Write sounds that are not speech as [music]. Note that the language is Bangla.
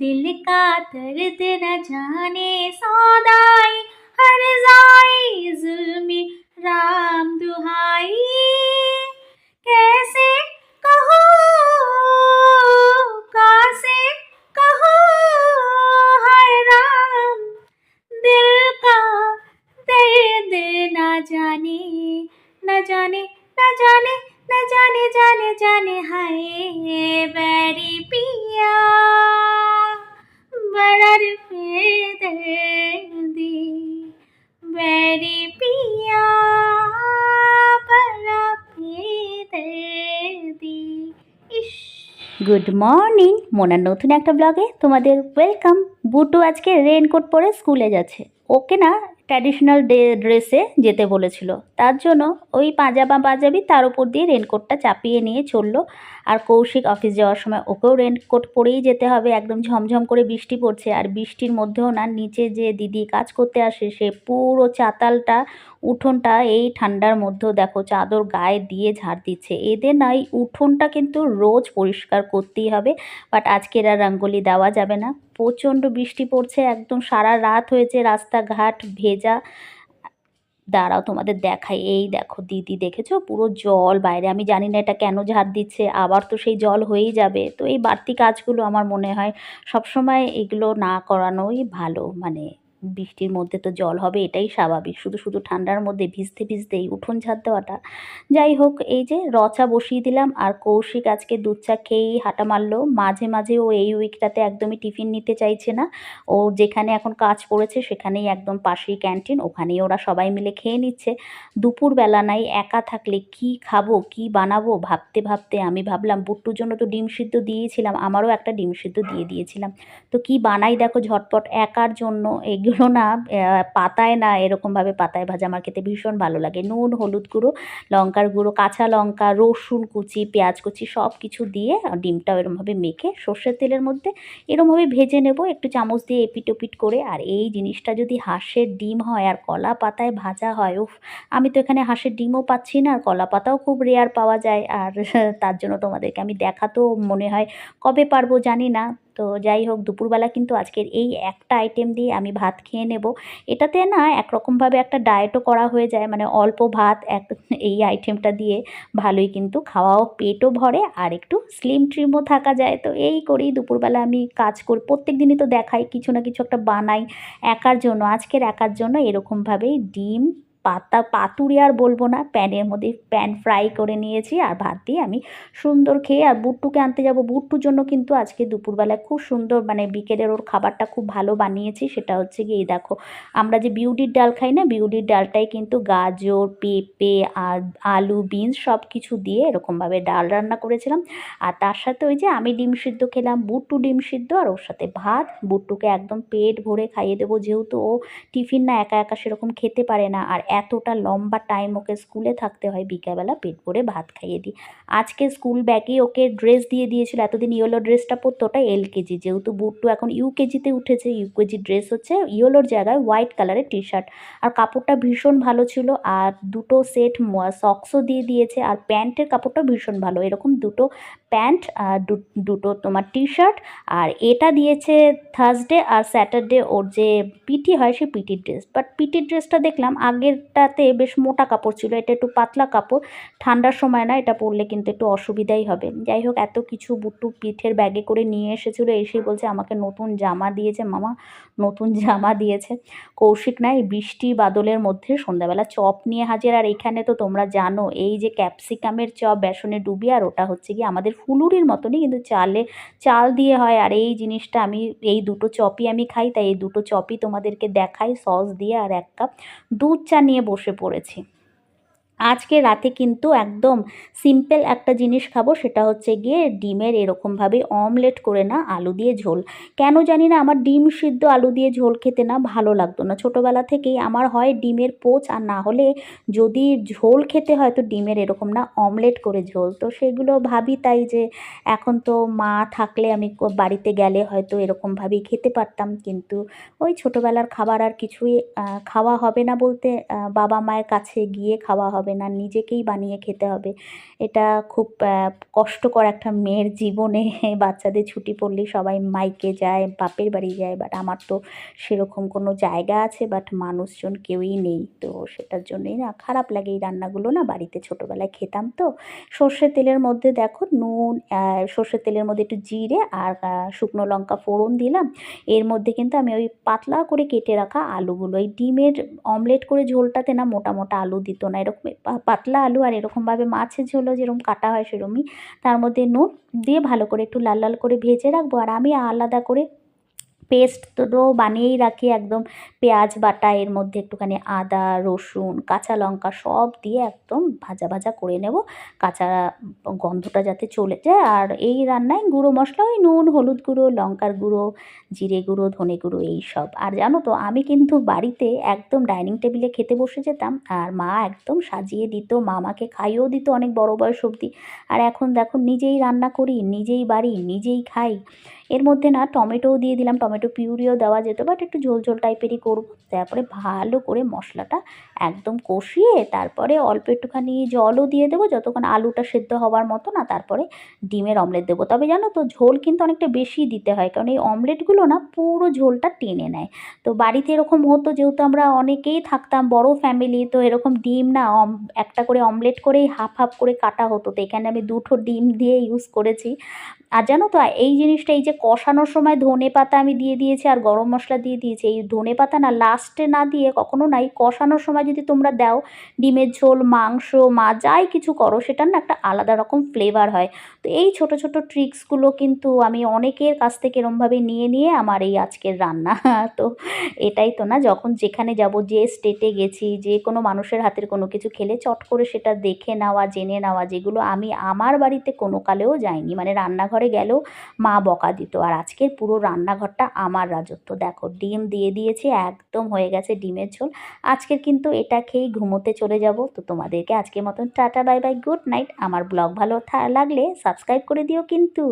दिल का दर्द न जाने सौदाई, हर जाई जुल्मी राम दुहाई। कैसे कहो कैसे कहो हाय राम, दिल का दर्द न जाने न जाने न जाने न जाने जाने जाने हाय। গুড মর্নিং মোনার নতুন একটা ব্লগে তোমাদের ওয়েলকাম বুটু আজকে রেনকোট পরে স্কুলে যাচ্ছে। ওকে না ট্র্যাডিশনাল ড্রেসে যেতে বলেছিল। তার জন্য ওই পাজামা পাঞ্জাবি তার উপর দিয়ে রেনকোটটা চাপিয়ে নিয়ে চলল। আর কৌশিক অফিস যাওয়ার সময় ওকেও রেনকোট পরেই যেতে হবে। একদম ঝমঝম করে বৃষ্টি পড়ছে। আর বৃষ্টির মধ্যেও না, নিচে যে দিদি কাজ করতে আসে, সে পুরো চাতালটা, উঠোনটা এই ঠান্ডার মধ্যেও দেখো, চাদর গায়ে দিয়ে ঝাড় দিচ্ছে। এদের না, এই উঠোনটা কিন্তু রোজ পরিষ্কার করতেই হবে। বাট আজকের আর রঙ্গোলি দেওয়া যাবে না। প্রচণ্ড বৃষ্টি পড়ছে, একদম সারা রাত হয়েছে রাস্তাঘাট ভেজা। দাঁড়াও তোমাদের দেখাই। এই দেখো, দিদি দেখেছ? পুরো জল বাইরে। আমি জানি না এটা কেন ঝাড় দিচ্ছে, আবার তো সেই জল হয়েই যাবে। তো এই বাড়তি কাজগুলো আমার মনে হয় সবসময় এগুলো না করানোই ভালো মানে বৃষ্টির মধ্যে তো জল হবে, এটাই স্বাভাবিক। শুধু শুধু ঠান্ডার মধ্যে ভিজতে ভিজতেই উঠোন ঝাড় দেওয়াটা। যাই হোক, এই যে রচা বসিয়ে দিলাম আর কৌশিক আজকে দুধ চা খেয়েই হাঁটা মারলো। মাঝে মাঝে ও এই উইকটাতে একদমই টিফিন নিতে চাইছে না। ও যেখানে এখন কাজ পড়েছে সেখানেই একদম পাশেই ক্যান্টিন ওখানেই ওরা সবাই মিলে খেয়ে নিচ্ছে। দুপুরবেলা নাই, একা থাকলে কি খাব, কি বানাবো? ভাবতে ভাবতে আমি ভাবলাম, বুট্টুর জন্য তো ডিম সিদ্ধ দিয়েছিলাম, আমারও একটা ডিম সিদ্ধ দিয়ে দিয়েছিলাম। তো কি বানাই দেখো ঝটপট, একার জন্য এগুলো না পাতায় না এরকমভাবে পাতায় ভাজা আমার খেতে ভীষণ ভালো লাগে। নুন, হলুদ গুঁড়ো, লঙ্কার গুঁড়ো, কাঁচা লঙ্কা, রসুন কুচি, পেঁয়াজ কুচি সব কিছু দিয়ে ডিমটাও এরমভাবে মেখে সর্ষের তেলের মধ্যে এরমভাবে ভেজে নেব। একটু চামচ দিয়ে এপিট ওপিট করে আর এই জিনিসটা যদি হাঁসের ডিম হয় আর কলা পাতায় ভাজা হয়, উফ, আমি তো এখানে হাঁসের ডিমও পাচ্ছি না, আর কলা পাতাও খুব রেয়ার পাওয়া যায়। আর তার জন্য তোমাদেরকে আমি দেখাতেও মনে হয় কবে পারব জানি না। তো যাই হোক, দুপুরবেলা কিন্তু আজকের এই একটা আইটেম দিয়ে আমি ভাত খেয়ে নেব। এটাতে না একরকমভাবে একটা ডায়েটও করা হয়ে যায় মানে অল্প ভাত এক এই আইটেমটা দিয়ে ভালোই কিন্তু খাওয়াও, পেটও ভরে আর একটু স্লিম ট্রিমও থাকা যায়। তো এই করেই দুপুরবেলা আমি কাজ করি প্রত্যেক দিনই তো দেখাই, কিছু না কিছু একটা বানাই একার জন্য, আজকের একার জন্য এরকমভাবেই ডিম পাতা পাতুরি আর বলব না, প্যানের মধ্যে প্যান ফ্রাই করে নিয়েছি আর ভাত দিয়ে আমি সুন্দর খেয়ে আর বুট্টুকে আনতে যাব। বুট্টুর জন্য কিন্তু আজকে দুপুরবেলায় খুব সুন্দর মানে বিকেলের ওর খাবারটা খুব ভালো বানিয়েছি, সেটা হচ্ছে গিয়ে দেখো, আমরা যে বিউলির ডাল খাই না, বিউলির ডালটাই কিন্তু গাজর, পেঁপে আলু, বিনস সব কিছু দিয়ে এরকমভাবে ডাল রান্না করেছিলাম। আর তার সাথে ওই যে আমি ডিম সিদ্ধ খেলাম, বুট্টু ডিম সিদ্ধ আর ওর সাথে ভাত। বুট্টুকে একদম পেট ভরে খাইয়ে দেবো, যেহেতু ও টিফিন না একা একা সেরকম খেতে পারে না। আর এতটা লম্বা টাইম ওকে স্কুলে থাকতে হয়, বিকেলবেলা পেট ভরে ভাত খাইয়ে দিই আজকে স্কুল ব্যাগে ওকে ড্রেস দিয়ে দিয়েছিল, এতদিন ইয়েলো ড্রেসটা পরতো ওটা এলকেজি যেহেতু বুট্টু এখন ইউকেজিতে উঠেছে ইউকেজি ড্রেস হচ্ছে ইয়েলোর জায়গায় হোয়াইট কালারের টি শার্ট আর কাপড়টা ভীষণ ভালো ছিল, আর দুটো সেট সক্সও দিয়ে দিয়েছে, আর প্যান্টের কাপড়টা ভীষণ ভালো। এরকম দুটো প্যান্ট, আর দুটো তোমার টি শার্ট আর এটা দিয়েছে থার্সডে আর স্যাটারডে ওর যে পিটি হয়, সে পিটির ড্রেস বাট পিটির ড্রেসটা দেখলাম আগেরটাতে বেশ মোটা কাপড় ছিল। এটা একটু পাতলা কাপড়, ঠান্ডার সময় না এটা পরলে কিন্তু একটু অসুবিধাই হবে। যাই হোক, এত কিছু বুট্টু পিঠের ব্যাগে করে নিয়ে এসেছিল, এসেই বলছে আমাকে নতুন জামা দিয়েছে মামা, নতুন জামা দিয়েছে। কৌশিক না এই বৃষ্টি বাদলের মধ্যে সন্ধ্যাবেলা চপ নিয়ে হাজির। আর এখানে তো তোমরা জানো, এই যে ক্যাপসিকামের চপ বেসনে ডুবি, আর ওটা হচ্ছে কি আমাদের ফুলুরির মতনই কিন্তু চালে চাল দিয়ে হয়। আর এই জিনিসটা আমি, এই দুটো চপই আমি খাই, তাই এই দুটো চপই তোমাদেরকে দেখাই, সস দিয়ে আর এক কাপ দুধ চা নিয়ে বসে পড়েছি। আজকে রাতে কিন্তু একদম সিম্পল একটা জিনিস খাব, সেটা হচ্ছে গিয়ে ডিমের এরকমভাবে অমলেট করে না আলু দিয়ে ঝোল। কেন জানি না আমার ডিম সিদ্ধ আলু দিয়ে ঝোল খেতে না ভালো লাগতো না। ছোটোবেলা থেকেই আমার হয় ডিমের পোচ, আর না হলে যদি ঝোল খেতে হয় তো ডিমের এরকম না অমলেট করে ঝোল। তো সেগুলো ভাবি তাই যে এখন তো মা থাকলে আমি বাড়িতে গেলে হয়তো এরকমভাবেই খেতে পারতাম। কিন্তু ওই ছোটোবেলার খাবার আর কিছুই খাওয়া হবে না বলতে বাবা মায়ের কাছে গিয়ে খাওয়া হবে হবে না, নিজেকেই বানিয়ে খেতে হবে। এটা খুব কষ্টকর একটা মেয়ের জীবনে [laughs] বাচ্চাদের ছুটি পড়লেই সবাই মাইকে যায়, বাপের বাড়ি যায় বাট আমার তো সেরকম কোনো জায়গা আছে বাট মানুষজন কেউই নেই। তো সেটার জন্যই না, খারাপ লাগে এই রান্নাগুলো না, বাড়িতে ছোটোবেলায় খেতাম তো। সর্ষের তেলের মধ্যে দেখো নুন সর্ষের তেলের মধ্যে একটু জিরে আর শুকনো লঙ্কা ফোড়ন দিলাম। এর মধ্যে কিন্তু আমি ওই পাতলা করে কেটে রাখা আলুগুলো, এই ডিমের অমলেট করে ঝোলটাতে না মোটা মোটা আলু দিত না, এরকম পাতলা আলু আর এরকমভাবে মাছের ঝোলও যেরকম কাটা হয় সেরকমই। তার মধ্যে নুন দিয়ে ভালো করে একটু লাল লাল করে ভেজে রাখব। আর আমি আলাদা করে পেস্ট তো বানিয়েই রাখি একদম। পেঁয়াজ বাটা, এর মধ্যে একটুখানি আদা, রসুন, কাঁচা লঙ্কা সব দিয়ে একদম ভাজা ভাজা করে নেব। কাঁচা গন্ধটা যাতে চলে যায়। আর এই রান্নায় গুঁড়ো মশলা, ওই নুন, হলুদ গুঁড়ো, লঙ্কার গুঁড়ো, জিরে গুঁড়ো, ধনে গুঁড়ো, এই সব। আর জানো তো, আমি কিন্তু বাড়িতে একদম ডাইনিং টেবিলে খেতে বসে যেতাম, আর মা একদম সাজিয়ে দিত মা আমাকে খাইয়েও দিত অনেক বড় বয়স অবধি। আর এখন দেখো, নিজেই রান্না করি, নিজেই বাড়ি, নিজেই খাই। এর মধ্যে না টমেটোও দিয়ে দিলাম, টমেটো পিউরিও দেওয়া যেত বাট একটু ঝোল ঝোল টাইপেরই করব। তারপরে ভালো করে মশলাটা একদম কষিয়ে তারপরে অল্প একটুখানি জলও দিয়ে দেবো, যতক্ষণ আলুটা সেদ্ধ হওয়ার মতো না, তারপরে ডিমের অমলেট দেবো। তবে জানো তো, ঝোল কিন্তু অনেকটা বেশি দিতে হয়, কারণ এই অমলেটগুলো না পুরো ঝোলটা টেনে নেয়। তো বাড়িতে এরকম হতো, যেহেতু আমরা অনেকেই থাকতাম, বড় ফ্যামিলি তো এরকম ডিম না একটা করে অমলেট করেই হাফ হাফ করে কাটা হতো। তো এখানে আমি দুটো ডিম দিয়ে ইউজ করেছি। আর জানো তো এই জিনিসটা, এই যে কষানোর সময় ধনে পাতা আমি দিয়ে দিয়েছি আর গরম মশলা দিয়ে দিয়েছি, এই ধনে পাতা না লাস্টে না দিয়ে কখনো নাই কষানোর সময় যদি তোমরা দাও, ডিমের ঝোল, মাংস, মা যাই কিছু করো, সেটার না একটা আলাদা রকম ফ্লেভার হয়। তো এই ছোট ছোট ট্রিক্সগুলো কিন্তু আমি অনেকের কাছ থেকে এরমভাবে নিয়ে নিয়ে আমার এই আজকের রান্না। [laughs] তো এটাই তো না, যখন যেখানে যাব, যে স্টেটে গেছি, যে কোনো মানুষের হাতের কোনো কিছু খেলে চট করে সেটা দেখে নেওয়া, জেনে নেওয়া, যেগুলো আমি আমার বাড়িতে কোনো কালেও যাইনি মানে রান্নাঘরে গেলেও মা বকা দিত। আর আজকের পুরো রান্নাঘরটা আমার রাজত্ব। দেখো, ডিম দিয়ে দিয়েছে, একদম হয়ে গেছে ডিমের ঝোল। আজকের কিন্তু এটা খেয়েই ঘুমোতে চলে যাব। তো তোমাদেরকে আজকের মতন tata, bye bye, good night. আমার ব্লগ ভালো লাগলে সাবস্ক্রাইব করে দিও কিন্তু।